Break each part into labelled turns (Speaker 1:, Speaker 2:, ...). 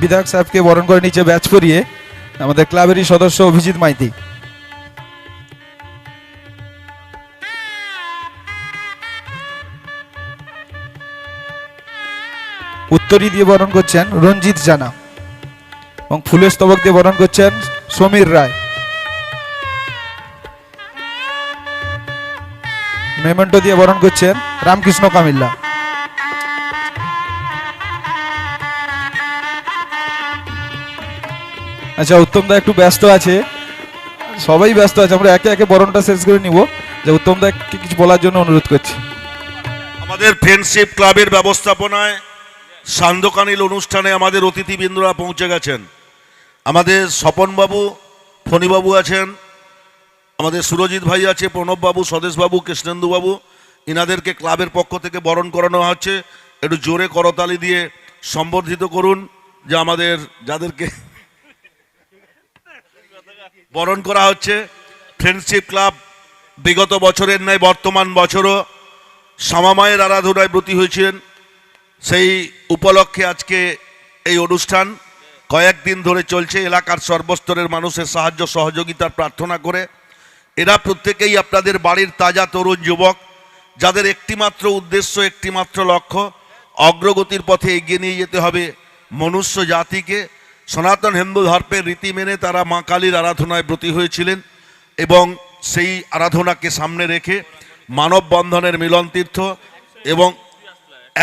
Speaker 1: বিধায়ক সাহেবকে বরণ করে নিচে ব্যাচ করিয়ে আমাদের ক্লাবেরই সদস্য অভিজিৎ মাইতি। উত্তরী দিয়ে বরণ করছেন রঞ্জিত জানা এবং ফুলের স্তবক দিয়ে বরণ করছেন সমীর রায়। মেমেন্টো দিয়ে বরণ করছেন রামকৃষ্ণ কামিল্লা। আচ্ছা উত্তম দা একটু ব্যস্ত আছে। সবাই ব্যস্ত আছে, আমরা একে একে বরণটা শেষ করে নিব। যে উত্তম দা কিছু বলার জন্য অনুরোধ করছি।
Speaker 2: আমাদের ফ্রেন্ডশিপ ক্লাবের ব্যবস্থাপনায় সান্ধ্যকালীন অনুষ্ঠানে আমাদের অতিথিবৃন্দরা পৌঁছে গেছেন। আমাদের স্বপনবাবু, ফণিবাবু আছেন। আমাদের সুরজিৎ ভাই আছে, প্রণববাবু, স্বদেশবাবু, কৃষ্ণেন্দুবাবু। ইনাদেরকে ক্লাবের পক্ষ থেকে বরণ করানো হচ্ছে। একটু জোরে করতালি দিয়ে সম্বর্ধিত করুন যে আমাদের যাদেরকে বরণ করা হচ্ছে। ফ্রেন্ডশিপ ক্লাব বিগত বছরের ন্যায় বর্তমান বছরও শ্যামামায়ের আরাধনায় ব্রতী হয়েছিলেন সেই উপলক্ষে আজকে এই অনুষ্ঠান কয়েকদিন ধরে চলছে। এলাকার সর্বস্তরের মানুষের সাহায্য, সহযোগিতার প্রার্থনা করে। এরা প্রত্যেকেই আপনাদের বাড়ির তাজা তরুণ যুবক, যাদের একটিমাত্র উদ্দেশ্য, একটিমাত্র লক্ষ্য, অগ্রগতির পথে এগিয়ে নিয়ে যেতে হবে মনুষ্য জাতিকে। সনাতন হিন্দু ধর্মের রীতি মেনে তারা মা কালীর আরাধনায় ব্রতী হয়েছিলেন এবং সেই আরাধনাকে সামনে রেখে মানববন্ধনের মিলন তীর্থ এবং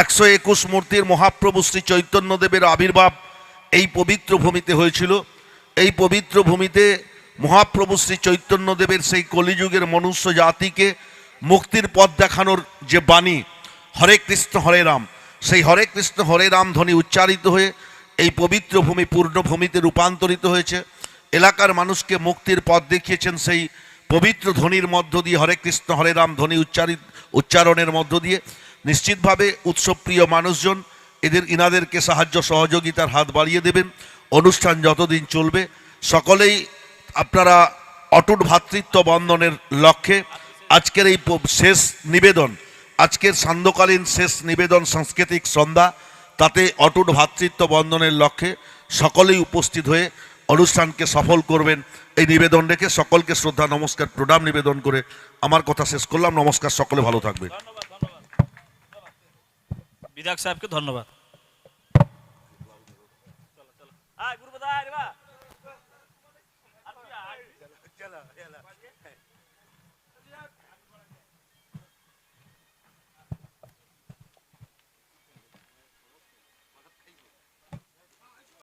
Speaker 2: একশো একুশ মূর্তির মহাপ্রভু শ্রী চৈতন্যদেবের আবির্ভাব এই পবিত্র ভূমিতে হয়েছিল। এই পবিত্র ভূমিতে মহাপ্রভু শ্রী চৈতন্যদেবের সেই কলিযুগের মনুষ্য জাতিকে মুক্তির পথ দেখানোর যে বাণী, হরে কৃষ্ণ, হরে রাম, সেই হরে কৃষ্ণ, হরে রাম ধ্বনি উচ্চারিত হয়ে এই পবিত্র ভূমি পূর্ণ ভূমিতে রূপান্তরিত হয়েছে। এলাকার মানুষকে মুক্তির পথ দেখিয়েছেন সেই পবিত্র ধ্বনির মধ্য দিয়ে, হরে কৃষ্ণ, হরে রাম ধ্বনি উচ্চারিত, উচ্চারণের মধ্য দিয়ে। নিশ্চিতভাবে উৎসবপ্রিয় মানুষজন এদের ইনাদেরকে সাহায্য সহযোগিতার হাত বাড়িয়ে দেবেন। অনুষ্ঠান যতদিন চলবে, সকলেই আপনারা অটুট ভ্রাতৃত্ব বন্ধনের লক্ষ্যে আজকের এই শেষ নিবেদন, আজকের সান্ধ্যকালীন শেষ নিবেদন সাংস্কৃতিক সন্ধ্যা, তাতে অটুট ভ্রাতৃত্ব বন্ধনের লক্ষ্যে সকলেই উপস্থিত হয়ে অনুষ্ঠানকে সফল করবেন। এই নিবেদন রেখে সকলকে শ্রদ্ধা, নমস্কার, প্রণাম নিবেদন করে আমার কথা শেষ করলাম। নমস্কার, সকলে ভালো থাকবে
Speaker 3: विधायक साहब के धन्यवाद